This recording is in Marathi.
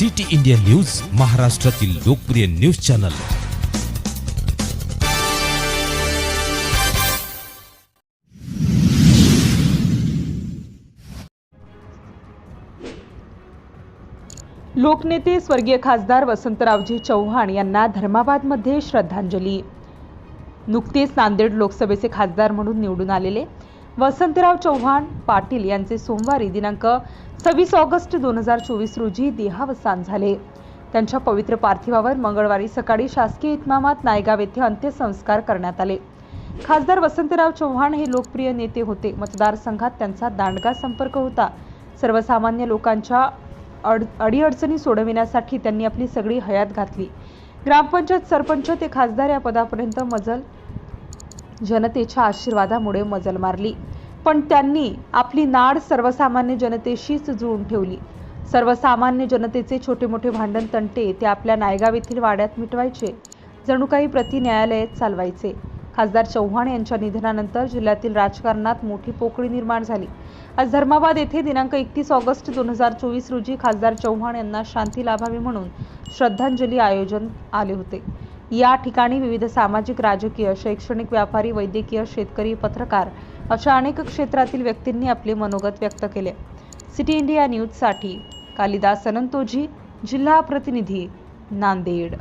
सिटी इंडिया न्यूज महाराष्ट्रातील लोकप्रिय न्यूज चॅनल. लोकनेते स्वर्गीय खासदार वसंतरावजी चव्हाण यांना धर्माबादमध्ये श्रद्धांजली. नुकतेच नांदेड लोकसभेचे खासदार म्हणून निवडून आलेले. वसंतराव चव्हाण पाटील यांचे सोमवारी दिनांक सव्वीस ऑगस्ट दोन हजार चोवीस रोजी देहावसान झाले. त्यांच्या पवित्र पार्थिवावर मंगळवारी सकाळी शासकीय इतमामात नायगाव येथे अंत्यसंस्कार करण्यात आले. खासदार वसंतराव चव्हाण हे लोकप्रिय नेते होते. मतदारसंघात त्यांचा दांडगा संपर्क होता. सर्वसामान्य लोकांच्या अड अडीअडचणी सोडविण्यासाठी त्यांनी आपली सगळी हयात घातली. ग्रामपंचायत सरपंच ते खासदार या पदापर्यंत मजल जनतेच्या आशीर्वादामुळे मजल मारली. पण त्यांनी आपली नाड सर्वसामान्य जनतेशीच जुळून ठेवली. सर्वसामान्य जनतेचे छोटे मोठे भांडण तंटे ते आपल्या नायगाव येथील वाड्यात मिटवायचे. जणू काही प्रति न्यायालयात चालवायचे. खासदार चव्हाण यांच्या निधनानंतर जिल्ह्यातील राजकारणात मोठी पोकळी निर्माण झाली. आज धर्माबाद येथे दिनांक एकतीस ऑगस्ट दोन हजार चोवीस रोजी खासदार चव्हाण यांना शांती लाभावी म्हणून श्रद्धांजली आयोजन आले होते. या ठिकाणी विविध सामाजिक राजकीय शैक्षणिक व्यापारी वैद्यकीय शेतकरी पत्रकार अशा अनेक क्षेत्रातील व्यक्तींनी आपले मनोगत व्यक्त केले. सिटी इंडिया न्यूजसाठी कालिदास अनंतोजी जिल्हा प्रतिनिधी नांदेड.